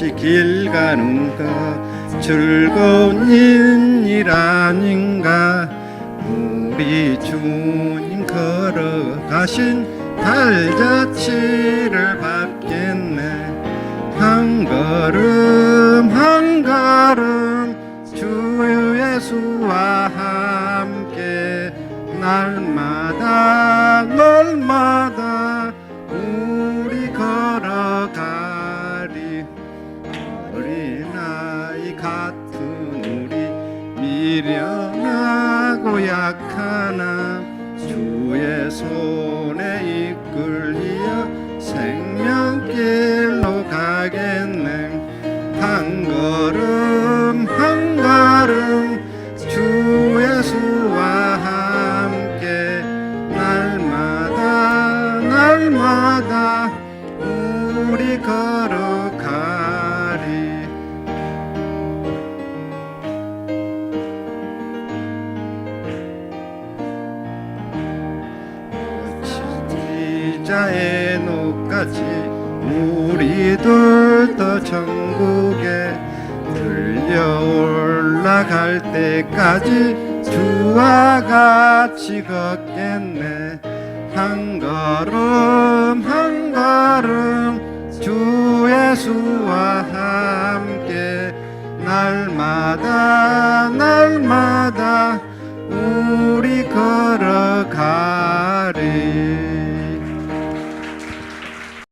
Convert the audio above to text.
같이 길 가는 것 즐거운 일 아닌가? 우리 주님 걸어가신 달자치를 밟겠네. 한 걸음 한 걸음 주 예수와 함께 날마다 날마다 같은 우리 미련하고 약하나 주의 손에 이끌려 생명길로 가겠네. 한 걸음 한 걸음 주 예수와 함께 날마다 날마다 우리 걸어 십자의 노까지 우리들도 천국에 들려 올라갈 때까지 주와 같이 걷겠네. 한 걸음 한 걸음 주 예수와 함께 날마다 날마다